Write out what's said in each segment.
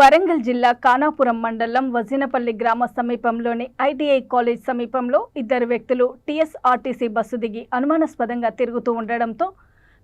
వరంగల్ జిల్లా కానాపురం మండలం వజినపల్లి గ్రామ సమీపంలోని ఐటీఐ కాలేజ్ సమీపంలో ఇద్దరు వ్యక్తులు టీఎస్ఆర్టీసీ బస్సు దిగి అనుమానాస్పదంగా తిరుగుతూ ఉండడంతో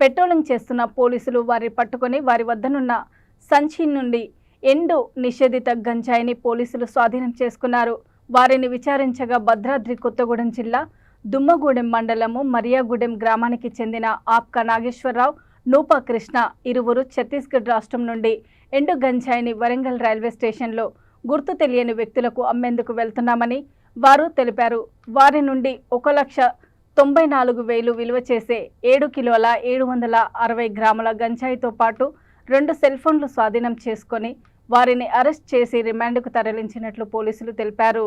పెట్రోలింగ్ చేస్తున్న పోలీసులు వారిని పట్టుకొని వారి వద్దనున్న సంచి నుండి ఎండు నిషేధిత గంజాయిని పోలీసులు స్వాధీనం చేసుకున్నారు. వారిని విచారించగా భద్రాద్రి కొత్తగూడెం జిల్లా దుమ్మగూడెం మండలము మరియాగూడెం గ్రామానికి చెందిన ఆప్క నాగేశ్వరరావు నూపా కృష్ణ ఇరువురు ఛత్తీస్గఢ్ రాష్ట్రం నుండి ఎండు గంజాయిని వరంగల్ రైల్వే స్టేషన్లో గుర్తు తెలియని వ్యక్తులకు అమ్మేందుకు వెళ్తున్నామని వారు తెలిపారు. వారి నుండి ఒక లక్ష తొంభై నాలుగు వేలు విలువ చేసే ఏడు కిలోల ఏడు వందల అరవై గ్రాముల గంజాయితో పాటు రెండు సెల్ ఫోన్లు స్వాధీనం చేసుకొని వారిని అరెస్ట్ చేసి రిమాండ్కు తరలించినట్లు పోలీసులు తెలిపారు.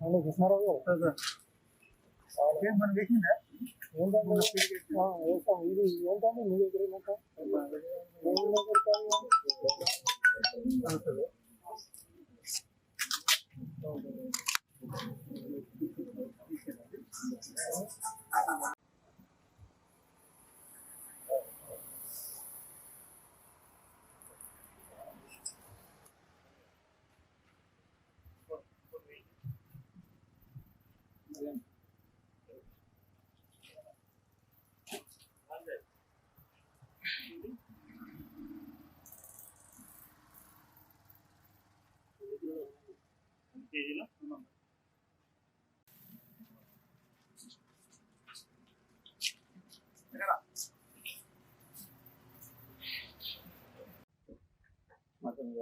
అవును? కృష్ణారావు గారు ఏం మనం వేసిందా ఏంటంటే ఇది ఏంటంటే మీ దగ్గర కేజీల టూ మెంబర్స్ మటన్